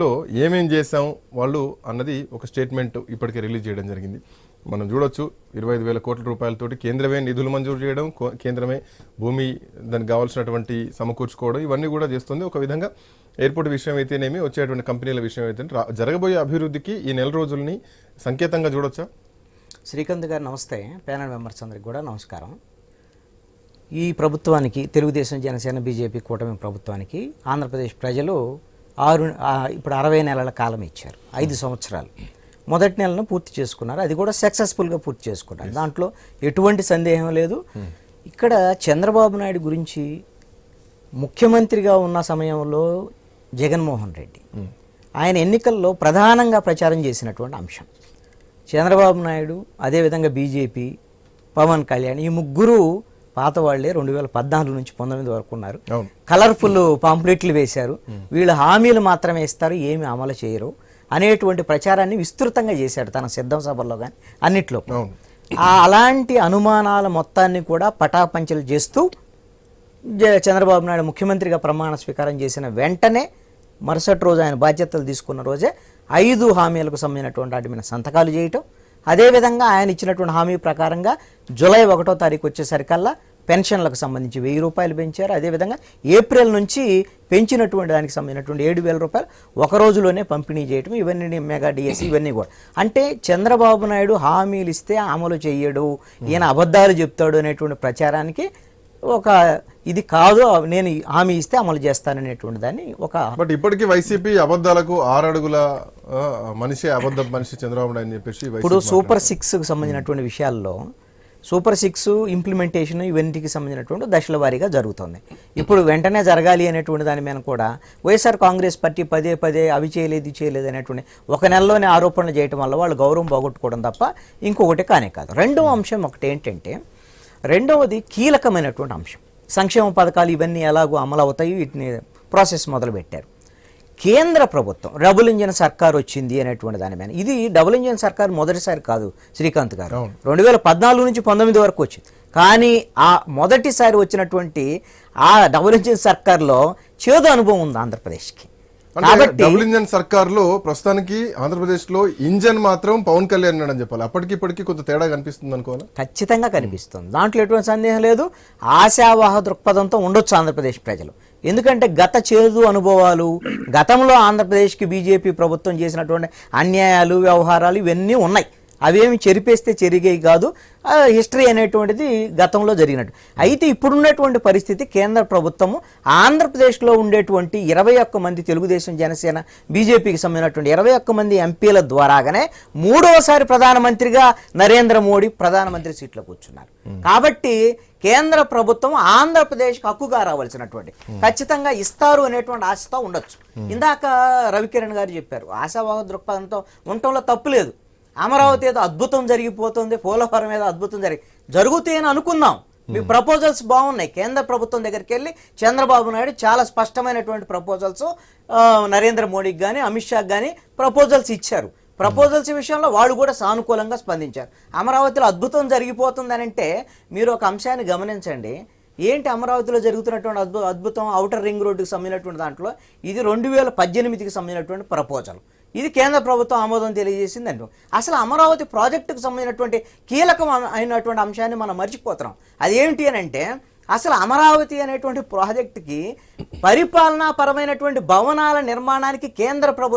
లో ఏమేం చేశాం వాళ్ళు అన్నది ఒక స్టేట్మెంట్ ఇప్పటికే రిలీజ్ చేయడం జరిగింది. మనం చూడొచ్చు ఇరవై ఐదు వేల కోట్ల రూపాయలతోటి కేంద్రమే నిధులు మంజూరు చేయడం కేంద్రమే భూమి దానికి కావాల్సినటువంటి సమకూర్చుకోవడం ఇవన్నీ కూడా చేస్తుంది. ఒక విధంగా ఎయిర్పోర్ట్ విషయం అయితేనేమి వచ్చేటువంటి కంపెనీల విషయం అయితే జరగబోయే అభివృద్ధికి ఈ నెల రోజుల్ని సంకేతంగా చూడొచ్చా? శ్రీకాంత్ గారు నమస్తే. ప్యానల్ మెంబర్స్ అందరికి కూడా నమస్కారం. ఈ ప్రభుత్వానికి తెలుగుదేశం జనసేన బీజేపీ కూటమి ప్రభుత్వానికి ఆంధ్రప్రదేశ్ ప్రజలు ఆరు ఇప్పుడు అరవై నెలల కాలం ఇచ్చారు. ఐదు సంవత్సరాలు. మొదటి నెలను పూర్తి చేసుకున్నారు. అది కూడా సక్సెస్ఫుల్గా పూర్తి చేసుకున్నారు. దాంట్లో ఎటువంటి సందేహం లేదు. ఇక్కడ చంద్రబాబు నాయుడు గురించి ముఖ్యమంత్రిగా ఉన్న సమయంలో జగన్మోహన్ రెడ్డి ఆయన ఎన్నికల్లో ప్రధానంగా ప్రచారం చేసినటువంటి అంశం. చంద్రబాబు నాయుడు అదేవిధంగా బీజేపీ పవన్ కళ్యాణ్ ఈ ముగ్గురు పాత వాళ్ళే రెండు వేల పద్నాలుగు నుంచి పంతొమ్మిది వరకు ఉన్నారు. కలర్ఫుల్ పాంప్లెట్లు వేశారు. వీళ్ళు హామీలు మాత్రమే ఇస్తారు ఏమి అమలు చేయరు అనేటువంటి ప్రచారాన్ని విస్తృతంగా చేశాడు తన సిద్ధం సభల్లో కానీ అన్నిట్లో అలాంటి అనుమానాల మొత్తాన్ని కూడా పటాపంచలు చేస్తూ చంద్రబాబు నాయుడు ముఖ్యమంత్రిగా ప్రమాణ స్వీకారం చేసిన వెంటనే మరుసటి రోజు ఆయన బాధ్యతలు తీసుకున్న రోజే ఐదు హామీలకు సంబంధించినటువంటి వాటి మీద సంతకాలు చేయటం అదేవిధంగా ఆయన ఇచ్చినటువంటి హామీ ప్రకారంగా జూలై ఒకటో తారీఖు వచ్చేసరికల్లా పెన్షన్లకు సంబంధించి వెయ్యి రూపాయలు పెంచారు. అదేవిధంగా ఏప్రిల్ నుంచి పెంచినటువంటి దానికి సంబంధించినటువంటి ఏడు వేల రూపాయలు ఒక రోజులోనే పంపిణీ చేయటం ఇవన్నీ మెగా డిఎస్సి ఇవన్నీ కూడా. అంటే చంద్రబాబు నాయుడు హామీలు ఇస్తే అమలు చేయడు ఈయన అబద్ధాలు చెప్తాడు అనేటువంటి ప్రచారానికి ఒక ఇది కాదు నేను హామీ ఇస్తే అమలు చేస్తాననేటువంటి దాన్ని ఒక బట్ ఇప్పటికీ వైసీపీ అబద్ధాలకు ఆరు అడుగుల మనిషి అబద్ధ మనిషి చంద్రబాబు నాయుడు అని చెప్పేసి ఇప్పుడు సూపర్ సిక్స్కి సంబంధించినటువంటి విషయాల్లో సూపర్ సిక్స్ ఇంప్లిమెంటేషన్ ఇవన్నిటికి సంబంధించినటువంటి దశల వారీగా జరుగుతుంది. ఇప్పుడు వెంటనే జరగాలి అనేటువంటి దాని మీద కూడా వైఎస్ఆర్ కాంగ్రెస్ పార్టీ పదే పదే అవి చేయలేదు ఇది చేయలేదు అనేటువంటి ఒక నెలలోనే ఆరోపణలు చేయటం వల్ల వాళ్ళు గౌరవం పోగొట్టుకోవడం తప్ప ఇంకొకటి కానే కాదు. రెండవ అంశం ఒకటి ఏంటంటే రెండవది కీలకమైనటువంటి అంశం. సంక్షేమ పథకాలు ఇవన్నీ ఎలాగో అమలు అవుతాయి వీటిని ప్రాసెస్ మొదలు పెట్టారు కేంద్ర ప్రభుత్వం డబుల్ ఇంజిన్ సర్కార్ వచ్చింది అనేటువంటి దాని మీద. ఇది డబుల్ ఇంజిన్ సర్కార్ మొదటిసారి కాదు శ్రీకాంత్ గారు. రెండు వేల పద్నాలుగు నుంచి పంతొమ్మిది వరకు వచ్చింది. కానీ ఆ మొదటిసారి వచ్చినటువంటి ఆ డబుల్ ఇంజిన్ సర్కార్లో చేదు అనుభవం ఉంది ఆంధ్రప్రదేశ్కి. డబుల్ ఇంజన్ సర్కార్లో ప్రస్తుతానికి ఆంధ్రప్రదేశ్లో ఇంజన్ మాత్రం పవన్ కళ్యాణ్ ఉన్నాడని చెప్పాలి. అప్పటికి ఇప్పటికి కొంత తేడా కనిపిస్తుంది అనుకోవాలి? ఖచ్చితంగా కనిపిస్తుంది. దాంట్లో ఎటువంటి సందేహం లేదు. ఆశావాహ దృక్పథంతో ఉండొచ్చు ఆంధ్రప్రదేశ్ ప్రజలు. ఎందుకంటే గత చేదు అనుభవాలు గతంలో ఆంధ్రప్రదేశ్కి బీజేపీ ప్రభుత్వం చేసినటువంటి అన్యాయాలు వ్యవహారాలు ఇవన్నీ ఉన్నాయి. అవేమి చెరిపేస్తే చెరిగేవి కాదు. హిస్టరీ అనేటువంటిది గతంలో జరిగినట్టు. అయితే ఇప్పుడున్నటువంటి పరిస్థితి కేంద్ర ప్రభుత్వము ఆంధ్రప్రదేశ్లో ఉండేటువంటి ఇరవై ఒక్క మంది తెలుగుదేశం జనసేన బీజేపీకి సంబంధించినటువంటి ఇరవై ఒక్క మంది ఎంపీల ద్వారాగానే మూడవసారి ప్రధానమంత్రిగా నరేంద్ర మోడీ ప్రధానమంత్రి సీట్లో కూర్చున్నారు. కాబట్టి కేంద్ర ప్రభుత్వం ఆంధ్రప్రదేశ్కి హక్కుగా రావాల్సినటువంటి ఖచ్చితంగా ఇస్తారు అనేటువంటి ఆశతో ఉండొచ్చు. ఇందాక రవికిరణ్ గారు చెప్పారు ఆశావాహ దృక్పథంతో ఉండటంలో తప్పు లేదు. అమరావతి ఏదో అద్భుతం జరిగిపోతుంది పోలవరం ఏదో అద్భుతం జరిగి జరుగుతాయని అనుకుందాం మీ ప్రపోజల్స్ బాగున్నాయి. కేంద్ర ప్రభుత్వం దగ్గరికి వెళ్ళి చంద్రబాబు నాయుడు చాలా స్పష్టమైనటువంటి ప్రపోజల్స్ నరేంద్ర మోడీకి కానీ అమిత్ షాకి కానీ ప్రపోజల్స్ ఇచ్చారు. ప్రపోజల్స్ విషయంలో వాళ్ళు కూడా సానుకూలంగా స్పందించారు. అమరావతిలో అద్భుతం జరిగిపోతుందని అంటే మీరు ఒక అంశాన్ని గమనించండి. ఏంటి అమరావతిలో జరుగుతున్నటువంటి అద్భుత? అద్భుతం అవుటర్ రింగ్ రోడ్డుకి సంబంధించినటువంటి దాంట్లో ఇది రెండు వేల పద్దెనిమిదికి సంబంధించినటువంటి ప్రపోజల్ ఇది కేంద్ర ప్రభుత్వం ఆమోదం తెలియజేసిందండి. అసలు అమరావతి ప్రాజెక్టుకు సంబంధించినటువంటి కీలకం అయినటువంటి అంశాన్ని మనం మర్చిపోతున్నాం. అదేంటి అని అంటే అసలు అమరావతి అనేటువంటి ప్రాజెక్టుకి పరిపాలనాపరమైనటువంటి భవనాల నిర్మాణానికి కేంద్ర ప్రభుత్వం